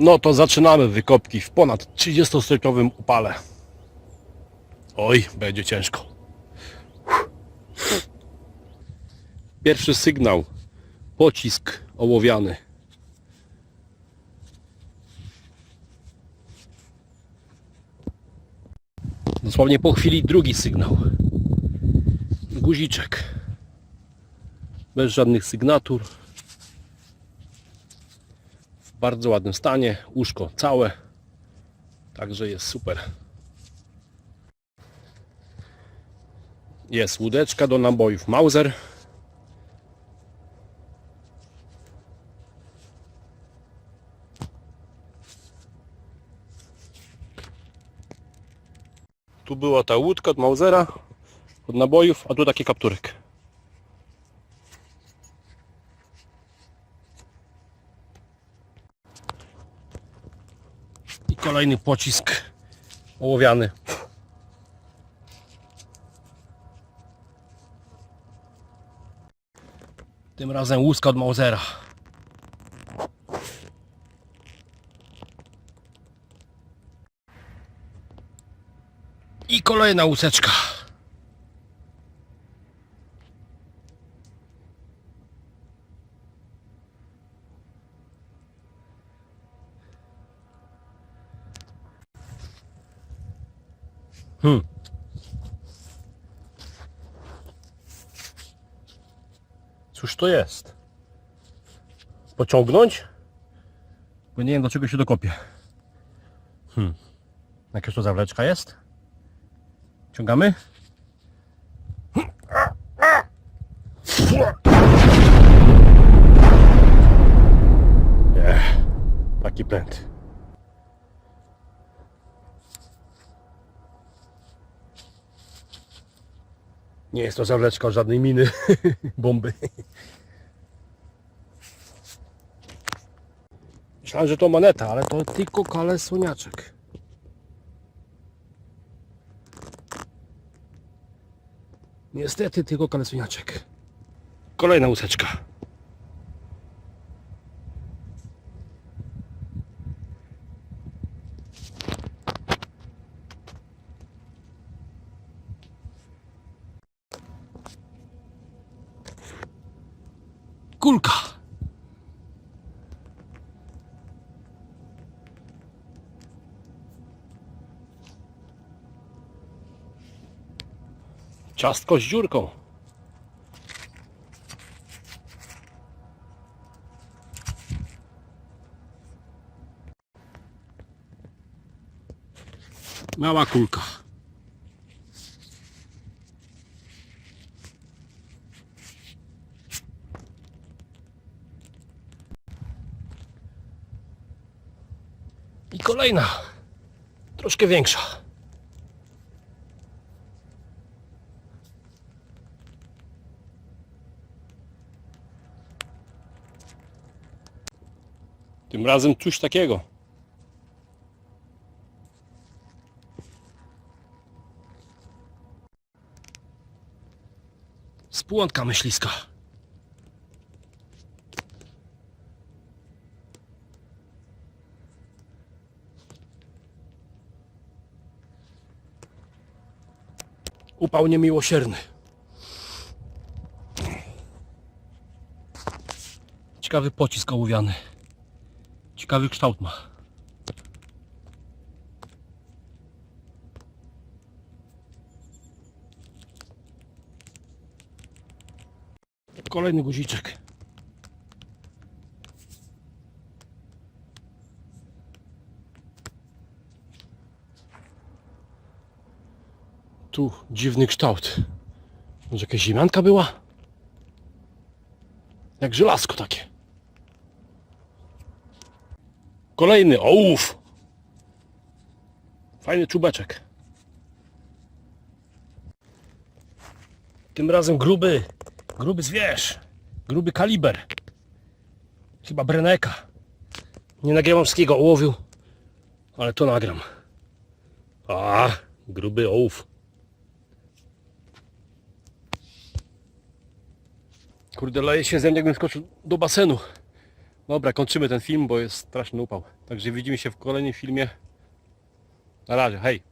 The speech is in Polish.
No to zaczynamy wykopki w ponad 30-stopniowym upale. Oj, będzie ciężko. Pierwszy sygnał. Pocisk ołowiany. Dosłownie po chwili drugi sygnał. Guziczek. Bez żadnych sygnatur. Bardzo ładnym stanie. Łóżko całe. Także jest super. Jest łódeczka do nabojów Mauser. Tu była ta łódka od Mausera, od nabojów, a tu taki kapturek. Kolejny pocisk ołowiany. Tym razem łuska od Mausera. I kolejna łuseczka. Hmm. Cóż to jest? Pociągnąć? Bo nie wiem do czego się dokopię. Hmm. Jakaś to zawleczka jest? Ciągamy? Nie, taki pęd. Nie jest to zawleczka żadnej miny, bomby. Myślałem, że to moneta, ale to tylko kale słoniaczek. Niestety tylko kalesuniaczek. Kolejna łuseczka. Kulka. Ciastko z dziurką. Mała kulka. I kolejna. Troszkę większa. Tym razem coś takiego. Spłątka myśliska. Upał niemiłosierny. Ciekawy pocisk ołowiany. Ciekawy kształt ma. Kolejny guziczek. Tu dziwny kształt. Może jakaś ziemianka była? Jak żelazko takie. Kolejny ołów. Fajny czubeczek. Tym razem gruby, gruby zwierz, gruby kaliber. Chyba Breneka. Nie nagrywam wszystkiego ołowiu, ale to nagram. A, gruby ołów. Kurde, leje się ze mnie, jakbym skoczył do basenu. Dobra, kończymy ten film, bo jest straszny upał. Także widzimy się w kolejnym filmie. Na razie, hej!